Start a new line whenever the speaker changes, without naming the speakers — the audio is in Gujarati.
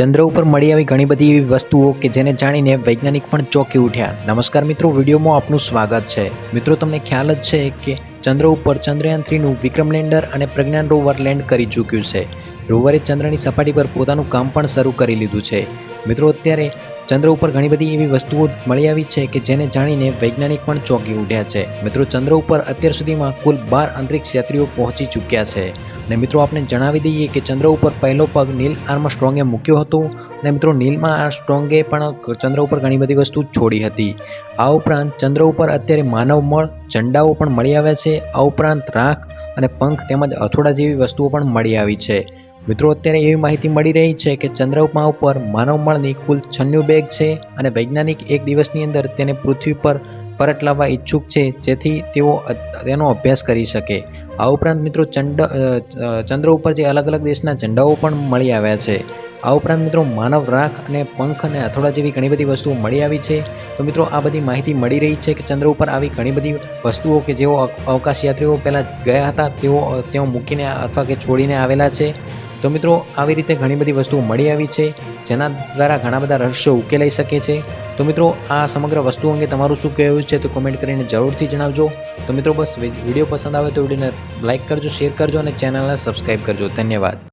ચંદ્ર ઉપર મળી આવી ઘણી બધી એવી વસ્તુઓ કે જેને જાણીને વૈજ્ઞાનિક પણ ચોંકી ઉઠ્યા. નમસ્કાર મિત્રો, વિડીયોમાં આપનું સ્વાગત છે. મિત્રો, તમને ખ્યાલ જ છે કે ચંદ્ર ઉપર ચંદ્રયાન થ્રીનું વિક્રમ લેન્ડર અને પ્રજ્ઞાન રોવર લેન્ડ કરી ચૂક્યું છે. રોવરે ચંદ્રની સપાટી પર પોતાનું કામ પણ શરૂ કરી લીધું છે. મિત્રો, અત્યારે ચંદ્ર ઉપર ઘણી બધી એવી વસ્તુઓ મળી આવી છે કે જેને જાણીને વૈજ્ઞાનિક પણ ચોંકી ઉઠ્યા છે. મિત્રો, ચંદ્ર ઉપર અત્યાર સુધીમાં કુલ બાર અંતરિક્ષ યાત્રીઓ પહોંચી ચૂક્યા છે. અને મિત્રો આપણે જણાવી દઈએ કે ચંદ્ર ઉપર પહેલો પગ નીલ આર્મસ્ટ્રોંગે મૂક્યો હતો. અને મિત્રો, નીલમાં આ સ્ટ્રોંગે પણ ચંદ્ર ઉપર ઘણી બધી વસ્તુ છોડી હતી. આ ઉપરાંત ચંદ્ર ઉપર અત્યારે માનવ મળ, ઝંડાઓ પણ મળી આવ્યા છે. આ ઉપરાંત રાખ અને પંખ તેમજ હથોડા જેવી વસ્તુઓ પણ મળી આવી છે. મિત્રો, અત્યારે એવી માહિતી મળી રહી છે કે ચંદ્રમા ઉપર માનવમળની કુલ છન્નું બેગ છે અને વૈજ્ઞાનિક એક દિવસની અંદર તેને પૃથ્વી પર પરત લાવવા ઈચ્છુક છે, જેથી તેઓ તેનો અભ્યાસ કરી શકે. આ ઉપરાંત મિત્રો, ચંડ ચંદ્ર ઉપર જે અલગ અલગ દેશના ઝંડાઓ પણ મળી આવ્યા છે. આ ઉપરાંત મિત્રો માનવ રાખ અને પંખ અને હથોડા જેવી ઘણી બધી વસ્તુઓ મળી આવી છે. તો મિત્રો આ બધી માહિતી મળી રહી છે કે ચંદ્ર ઉપર આવી ઘણી બધી વસ્તુઓ કે જેઓ અવકાશ યાત્રીઓ પહેલાં ગયા હતા, તેઓ તેઓ મૂકીને અથવા કે છોડીને આવેલા છે. તો મિત્રો આવી રીતે ઘણી બધી વસ્તુઓ મળી આવી છે, જેના દ્વારા ઘણા બધા રહસ્યો ઉકેલાઈ શકે છે. તો મિત્રો આ સમગ્ર વસ્તુ અંગે તમારું શું કહેવું છે તો કોમેન્ટ કરીને જરૂરથી જણાવજો. તો મિત્રો બસ વીડિયો પસંદ આવે તો વિડીયોને લાઇક કરજો, શેર કરજો અને ચેનલને સબસ્ક્રાઈબ કરજો. ધન્યવાદ.